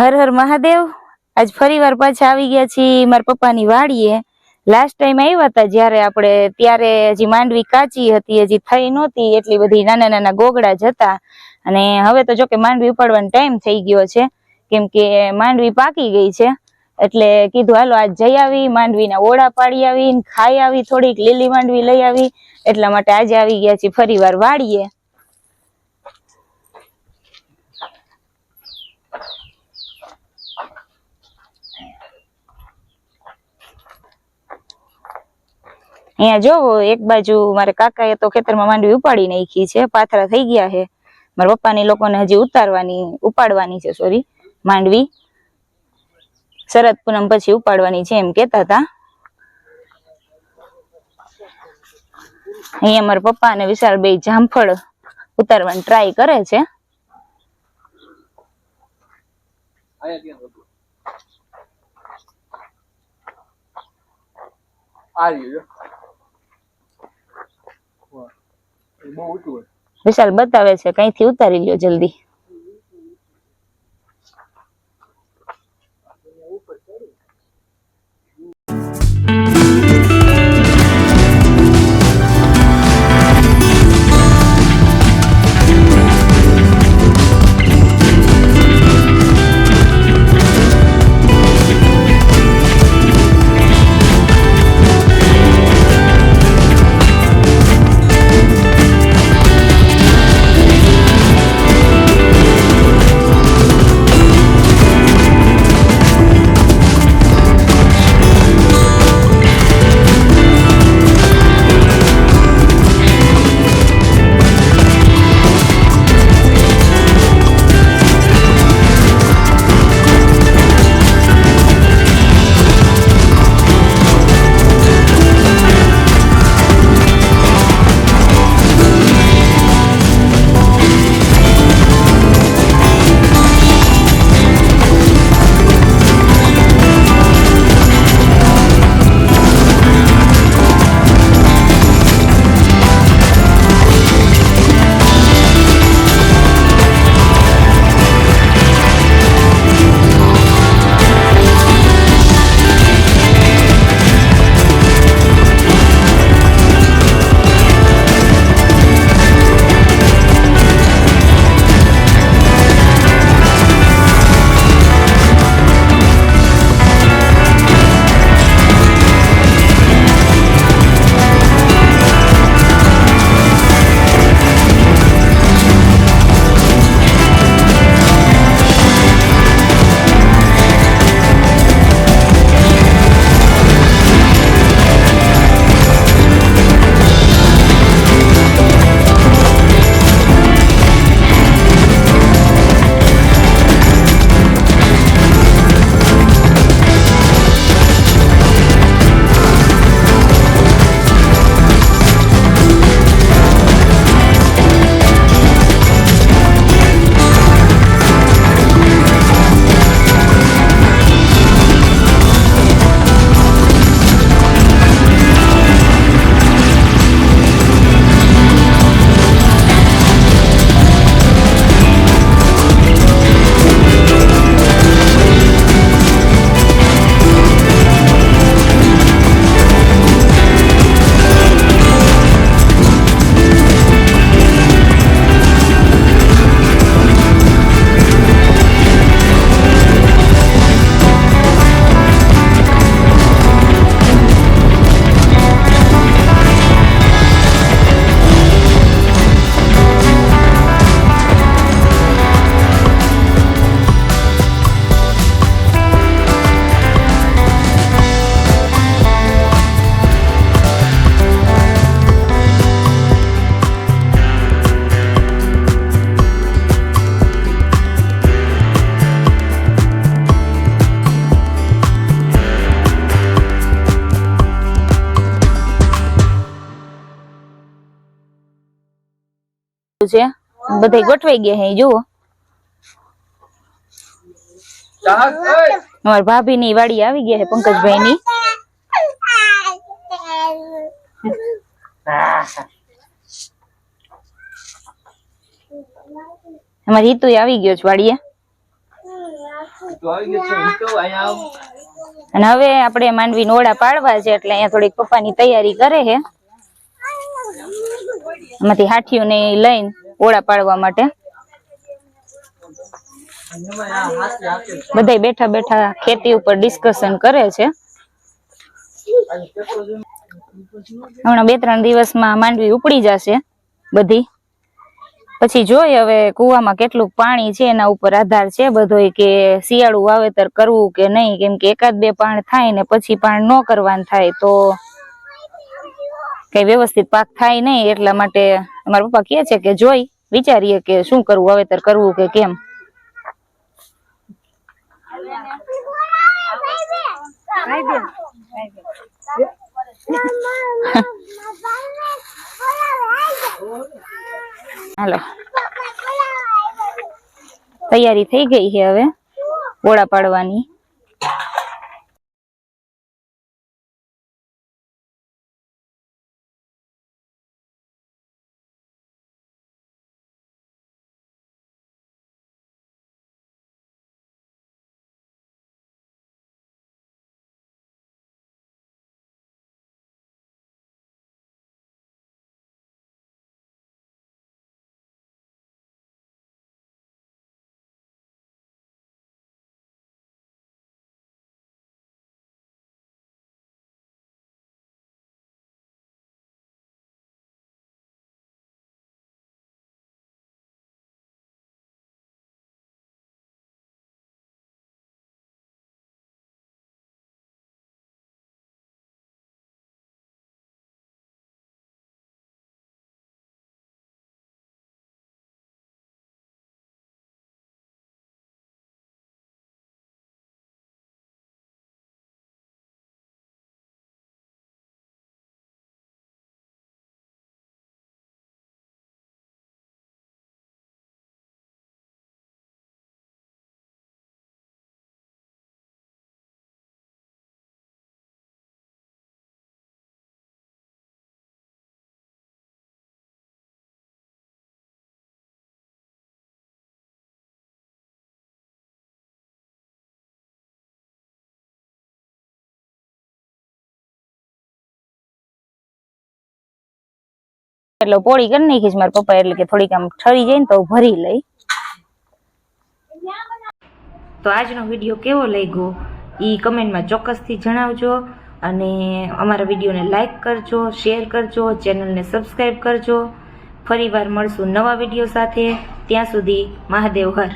હર હર મહાદેવ. આજ ફરી વાર પાછા આવી ગયા છીએ મારા પપ્પાની વાડીએ. લાસ્ટ ટાઈમ આવ્યા હતા જ્યારે આપણે, ત્યારે હજી માંડવી કાચી હતી, હજી થઈ નહોતી, એટલી બધી નાના નાના ગોગડા જ હતા. અને હવે તો જો કે માંડવી ઉપાડવાનો ટાઈમ થઈ ગયો છે, કેમ કે માંડવી પાકી ગઈ છે. એટલે કીધું, હાલો, આજ જઈ આવી, માંડવીના ઓળા પાડી આવી ખાઈ આવી, થોડીક લીલી માંડવી લઈ આવી. એટલા માટે આજે આવી ગયા છીએ ફરી વાર વાડીએ. અહીંયા જોવો એક બાજુ મારા કાકાએ તો ખેતરમાં માંડવી ઉપાડી નાખી છે, પાથરા થઈ ગયા છે. મારા પપ્પાની લોકોને હજી ઉતારવાની, ઉપાડવાની છે સોરી માંડવી. શરદ પૂનમ પછી ઉપાડવાની છે એમ કેતા હતા. અહીંયા મારા પપ્પા અને વિશાલ બે જામફળ ઉતારવાની ટ્રાય કરે છે. આ રહ્યું વિશાલ બતાવે છે કઈથી ઉતારી લ્યો જલ્દી. છે? બધા ગોઠવાઈ ગયા છે જુઓ. ચાક, ઓય. અમારા ભાભી ની વાડી આવી ગયા છે પંકજભાઈ ની અમારી હિતુ આવી ગયો છે વાડીએ. તો આવી ગયો છે હું તો અહીંયા આવું. અને હવે આપણે માંડવી નોડા પાડવા છે એટલે અહીંયા થોડીક પપ્પાની તૈયારી કરે છે એમાંથી હાથીઓને લઈને ઓળા પાડવા માટે. બધાય બેઠા બેઠા ખેતી ઉપર ડિસ્કશન કરે છે. હમણાં બે ત્રણ દિવસમાં માંડવી ઉપડી જશે બધી. પછી જોઈ હવે કુવામાં કેટલું પાણી છે, એના ઉપર આધાર છે બધોય કે શિયાળું વાવેતર કરવું કે નહીં, કેમ કે એકાદ બે પાણ થાય ને પછી પાણ ન કરવાનું થાય તો કઈ વ્યવસ્થિત પાક થાય નહીં એટલા માટે અમારા પપ્પા કહે છે કે જોઈ, વિચારીએ કે શું કરવું, વાવેતર કરવું કે કેમ. હાલો. તૈયારી થઈ ગઈ છે હવે ઓળા પાડવાની. એટલે પોળી કરી નાખીશ મારા પપ્પા એટલે કે થોડીક આમ ઠરી જાય ને તો ભરી લઈ. તો આજનો વીડિયો કેવો લાગ્યો? એ કમેન્ટમાં ચોક્કસથી જણાવજો અને અમારા વિડીયોને લાઇક કરજો, શેર કરજો, ચેનલને સબસ્ક્રાઈબ કરજો. ફરીવાર મળશું નવા વીડિયો સાથે. ત્યાં સુધી મહાદેવ હર.